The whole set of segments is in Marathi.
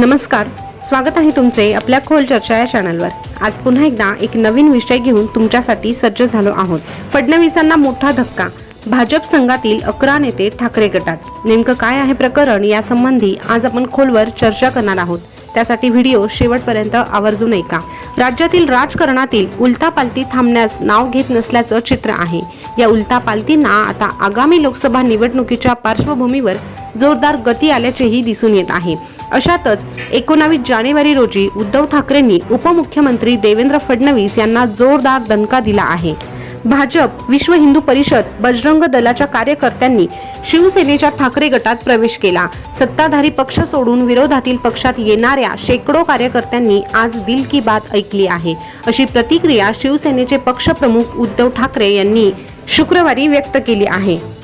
नमस्कार स्वागत आहे तुमचे आपल्या खोल चर्चा या चॅनलवर आज पुन्हा एकदा एक नवीन विषय घेऊन तुमच्यासाठी सज्ज झालो आहोत. फडणवीसांना मोठा धक्का. भाजप संघातील अकरा नेते ठाकरे गटात. नेमकं काय आहे प्रकरण यासंबंधी आज आपण खोलवर चर्चा करणार आहोत. त्यासाठी व्हिडिओ शेवटपर्यंत आवर्जून ऐका राज्यातील राजकारणातील उलतापालती थांबण्यास नाव घेत नसल्याचं चित्र आहे. या उलतापालतींना आता आगामी लोकसभा निवडणुकीच्या पार्श्वभूमीवर जोरदार गती आल्याचेही दिसून येत आहे. अशातच एकोणावीस जानेवारी रोजी उद्धव ठाकरेंनी उपमुख्यमंत्री देवेंद्र फडणवीस यांना जोरदार दणका दिला आहे. भाजप विश्व हिंदू परिषद बजरंग दलाच्या कार्यकर्त्यांनी शिवसेनेच्या ठाकरे गटात प्रवेश केला. सत्ताधारी पक्ष सोडून विरोधातील पक्षात येणाऱ्या शेकडो कार्यकर्त्यांनी आज दिल की बात ऐकली आहे. अशी प्रतिक्रिया शिवसेनेचे पक्षप्रमुख उद्धव ठाकरे यांनी शुक्रवारी व्यक्त केली आहे.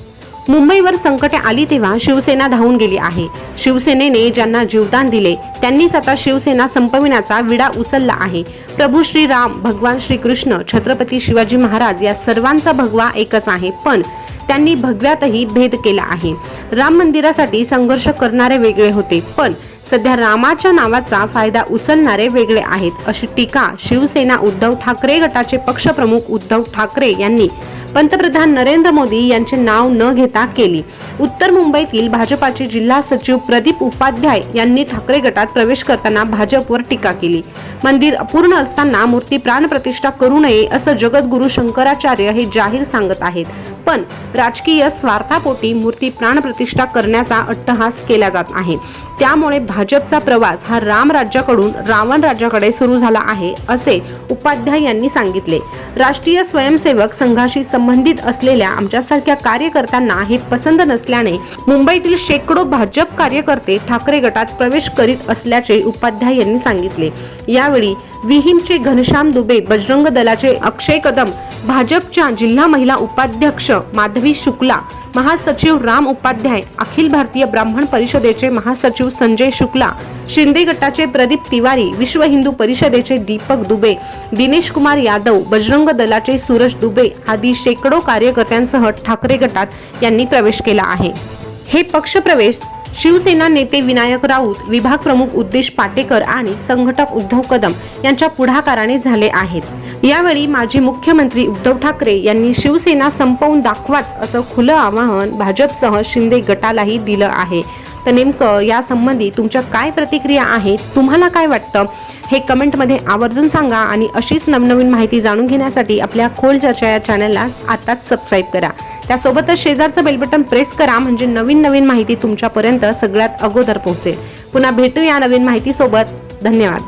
मुंबईवर संकटे आली तेव्हा शिवसेना धावून गेली आहे. शिवसेनेने ज्यांना जीवदान दिले त्यांनीच आता शिवसेना संपविण्याचा विडा उचलला आहे. प्रभू श्रीराम भगवान श्रीकृष्ण छत्रपती शिवाजी महाराज या सर्वांचा भगवा एकच आहे पण त्यांनी भगव्यातही भेद केला आहे. राम मंदिरासाठी संघर्ष करणारे वेगळे होते पण सध्या रामाच्या नावाचा फायदा उचलणारे वेगळे आहेत अशी टीका शिवसेना उद्धव ठाकरे गटाचे पक्षप्रमुख उद्धव ठाकरे यांनी पंतप्रधान नरेंद्र मोदी यांचे नाव न घेता केली. उत्तर मुंबईतील भाजपाचे जिल्हा सचिव प्रदीप उपाध्याय यांनी ठाकरे गटात प्रवेश करताना भाजपवर टीका केली. मंदिर अपूर्ण असताना मूर्ती प्राणप्रतिष्ठा करू नये असं जगद्गुरु शंकराचार्य हे जाहीर सांगत आहेत. पण राजकीय स्वार्थापोटी मूर्ती प्राणप्रतिष्ठा करण्याचा अट्टहास केला जात आहे. त्यामुळे भाजपचा प्रवास हा राम राज्याकडून रावण राज्याकडे सुरू झाला आहे असे उपाध्याय यांनी सांगितले. राष्ट्रीय स्वयंसेवक संघाशी संबंधित असलेल्या आमच्यासारख्या कार्यकर्त्यांना हे पसंत नसल्याने मुंबईतील शेकडो भाजप कार्यकर्ते ठाकरे गटात प्रवेश करीत असल्याचे उपाध्याय यांनी सांगितले. यावेळी विहीमचे घनश्याम दुबे बजरंग दलाचे अक्षय कदम भाजपच्या जिल्हा महिला उपाध्यक्ष माधवी शुक्ला महासचिव राम उपाध्याय अखिल भारतीय ब्राह्मण परिषदेचे महासचिव संजय शुक्ला शिंदे गटाचे प्रदीप तिवारी विश्व हिंदू परिषदेचे दीपक दुबे दिनेश कुमार यादव बजरंग दलाचे सूरज दुबे आदी शेकडो कार्यकर्त्यांसह ठाकरे गटात यांनी प्रवेश केला आहे. हे पक्षप्रवेश शिवसेना नेते विनायक राऊत विभाग प्रमुख उद्देश पाटेकर आणि संघटक उद्धव कदम यांच्या पुढाकाराने झाले आहेत. यावेळी माजी मुख्यमंत्री उद्धव ठाकरे यांनी शिवसेना संपवून दाखवाच असं खुलं आवाहन भाजपसह शिंदे गटालाही दिलं आहे. तर नेमकं यासंबंधी तुमच्या काय प्रतिक्रिया आहेत? तुम्हाला काय वाटतं? हे कमेंटमध्ये आवर्जून सांगा आणि अशीच नवनवीन माहिती जाणून घेण्यासाठी आपल्या खोल चर्चा या चॅनलला आताच सबस्क्राईब करा. त्यासोबतच शेजारचं बेल बटन प्रेस करा म्हणजे नवीन नवीन माहिती तुमच्यापर्यंत सगळ्यात अगोदर पोहोचेल. पुन्हा भेटू या नवीन माहितीसोबत. धन्यवाद.